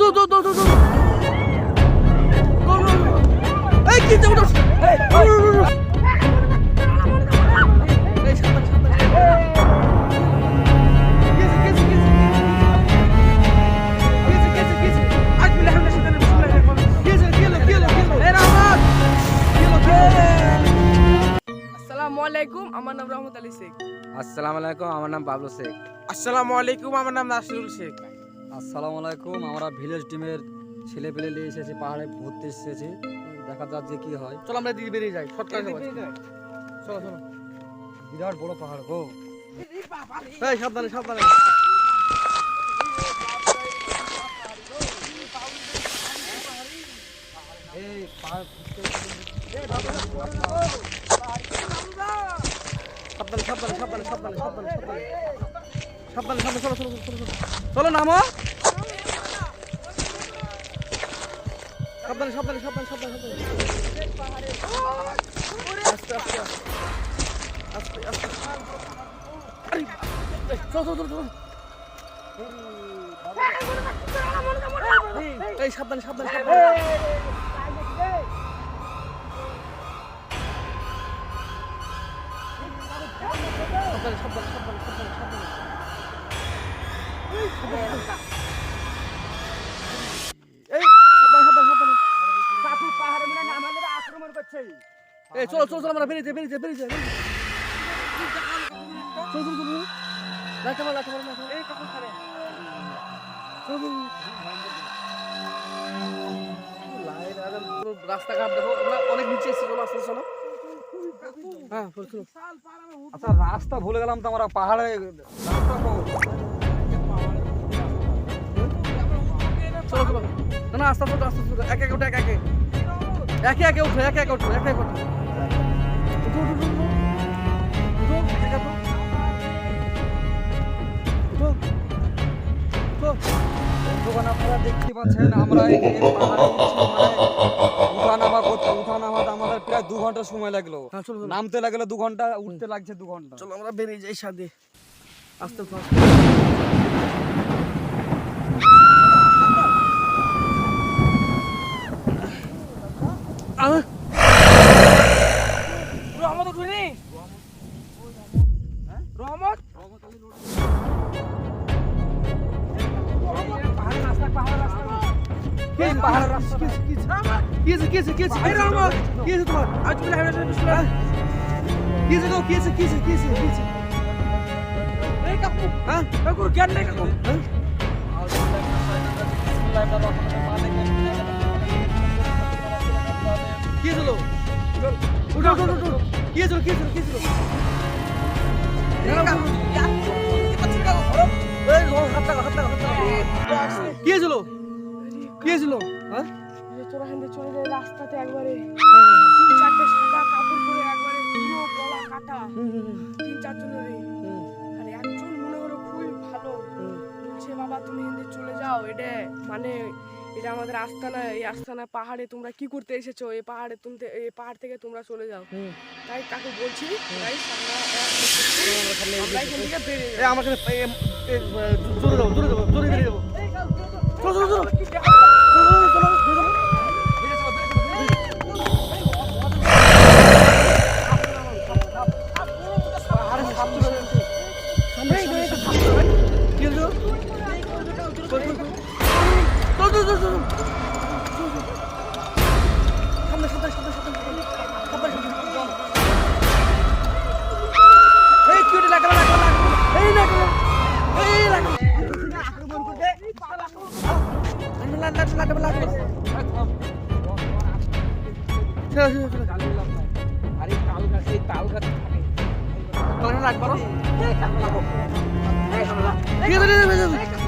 দৌড় আলাইকুম আমার নাম রহমত আলী শেখ। আসসালামু আলাইকুম আমার নাম বাবলু শেখ। আসসালামু আলাইকুম আমার নাম নাসিরুল শেখ। আসসালামু আলাইকুম। আমরা ভিলেজ টিমের ছেলে পেলে নিয়ে এসেছি পাহাড়ে ঘুরতে এসেছি। দেখা যাক যে কি হয়। চলো আমরা দিকে বেরিয়ে যাই শর্টকাট চলো চলো। বিরাট বড় পাহাড় গো। এই সাবধানে সাবধানে। এই পাহাড় সাবধানে সাবধানে সাবধানে সাবধানে সাবধানে সাবধানে। সাবধানে সাবধানে, চলো চলো চলো চলো। চলো নামো। সাবধানে সাবধানে সাবধানে সাবধানে আস্তে আস্তে আস্তে আস্তে আস্তে চলো চলো চলো চলো। এই, সাবধানে সাবধানে সাবধানে। সাবধানে সাবধানে সাবধানে সাবধানে সাবধানে। এই চলো চলো চলো আমরা বেরিয়ে বেরিয়ে বেরিয়ে যাই চলো চলো চলো লাইট মার লাইট মার এই কাকু খারে চলো চলো লাইট আর রাস্তাঘাট দেখো আমরা অনেক নিচে এসেছি চলো আস্তে আস্তে চলো। হ্যাঁ চলো আচ্ছা রাস্তা ভুলে গেলাম তো আমরা পাহাড়ে রাস্তা আস্তে আস্তে আস্তে আস্তে এক এক ওঠো এক একে। একে একে উঠো একে একে উঠো একে একে উঠো। উঠো উঠো উঠো উঠো। উঠো উঠো। উঠো উঠো। আপনারা দেখতে পাচ্ছেন আমরা এই এই উঠা নামা করতে উঠা নামাতে আমাদের প্রায় দু ঘণ্টা সময় লাগল। হ্যাঁ নামতে লাগল দু ঘণ্টা উঠতে লাগছে দু ঘণ্টা। চলো আমরা বেরিয়ে যাই সাথে আস্তে আস্তে। পাহাড়ের রাস্তা কিছে কিছে কিছে এই রাম কিছে তোমার আজ বলে হামরা বিসমিল্লাহ কিছে গো কিছে কি হলো কি হলো তোরা চলে যায় রাস্তাতে একবারে তিন চারটে সাদা কাপড় পরে একবারে পুরো গলা কাটা তিন চারজনের আর একজন মনে হলো খুবই ভালো বলছে বাবা তুমি হেন্দে চলে যাও এটা মানে এটা আমাদের আস্তানা এই আস্তানা পাহাড়ে তোমরা কি করতে এসেছ এই পাহাড়ে তুমি এই পাহাড় থেকে তোমরা চলে যাও তাই তাকে বলছি তাই আমাকে জোরে যাব জোরে যাব জোরে বেরিয়ে যাব চলো চলো চলো আরে তাল গাছ এই তাল গাছ লাগা লাগা কি হলো